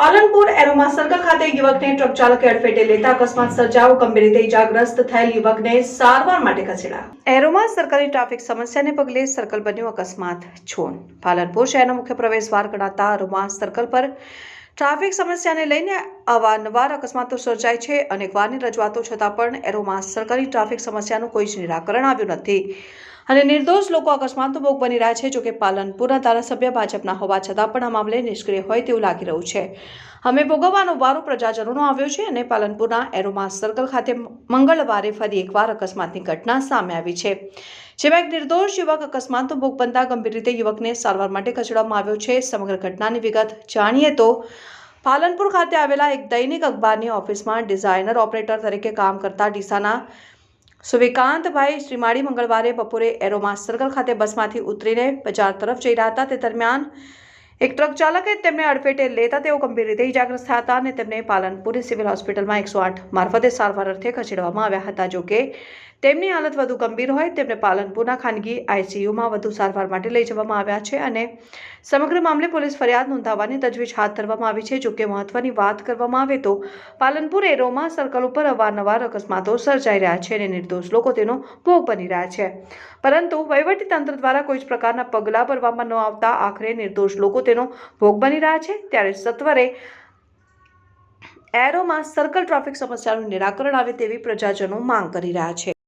Palanpur aroma circle ખાતે યુવકને truck ચાલકે અડફેટે લેતા અકસ્માત સર્જાયો. ગંભીર રીતે ઇજાગ્રસ્ત થયેલ યુવકને સારવાર માટે ખસેડાયો. એરોમા સર્કલની ટ્રાફિક સમસ્યાને પગલે સર્કલ બન્યું અકસ્માત છોન પાલનપુર શહેરનો મુખ્ય પ્રવેશ દ્વાર ગણાતા એરોમા સર્કલ પર ટ્રાફિક સમસ્યાને લઈને અવારનવાર અકસ્માતો સર્જાય છે. અનેકવારની રજૂઆતો છતાં પણ એરોમાં સરકારી ટ્રાફિક સમસ્યાનું કોઈ જ નિરાકરણ આવ્યું નથી. અને નિર્દોષ લોકો અકસ્માતનો ભોગ બની રહ્યા છે. જોકે પાલનપુરના ધારાસભ્ય ભાજપના હોવા છતાં પણ આ મામલે નિષ્ક્રિય હોય તેવું લાગી રહ્યું છે. અમે ભોગવવાનો વારો પ્રજાજનોનો આવ્યો છે અને પાલનપુરના એરોમાસ સર્કલ ખાતે મંગળવારે ફરી એકવાર અકસ્માતની ઘટના સામે આવી છે. જેમાં એક નિર્દોષ યુવક અકસ્માતનો ભોગ બનતા ગંભીર રીતે યુવકને સારવાર માટે ખસેડવામાં આવ્યો છે. સમગ્ર ઘટનાની વિગત જાણીએ તો પાલનપુર ખાતે આવેલા એક દૈનિક અખબારની ઓફિસમાં ડિઝાઇનર ઓપરેટર તરીકે કામ કરતા ડીસાના સુવિકાંતભાઈ શ્રીમાળી મંગળવારે બપોરે એરોમા ખાતે બસમાંથી ઉતરીને બજાર તરફ જઈ રહ્યા હતા. તે દરમિયાન એક ટ્રક ચાલકે તેમને અડફેટે લેતા તેઓ ગંભીર રીતે ઇજાગ્રસ્ત હતા અને તેમને પાલનપુરી સિવિલ હોસ્પિટલમાં એકસો આઠ મારફતે સારવાર અર્થે ખસેડવામાં આવ્યા હતા. જોકે તેમની હાલત વધુ ગંભીર હોય, તેમને પાલનપુરના ખાનગી આઈસીયુમાં વધુ સારવાર માટે લઈ જવામાં આવ્યા છે અને સમગ્ર મામલે પોલીસ ફરિયાદ નોંધાવવાની તજવીજ હાથ ધરવામાં આવી છે. જોકે મહત્વની વાત કરવામાં આવે તો પાલનપુર એરોમાં સર્કલ ઉપર અવારનવાર અકસ્માતો સર્જાઈ રહ્યા છે અને નિર્દોષ લોકો તેનો ભોગ બની રહ્યા છે. પરંતુ વહીવટીતંત્ર દ્વારા કોઈ જ પ્રકારના પગલાં ભરવામાં ન આવતા આખરે નિર્દોષ લોકો તેનો ભોગ બની રહ્યા છે. ત્યારે સત્વરે એરોમાં સર્કલ ટ્રાફિક સમસ્યાનું નિરાકરણ આવે તેવી પ્રજાજનો માંગ કરી રહ્યા છે.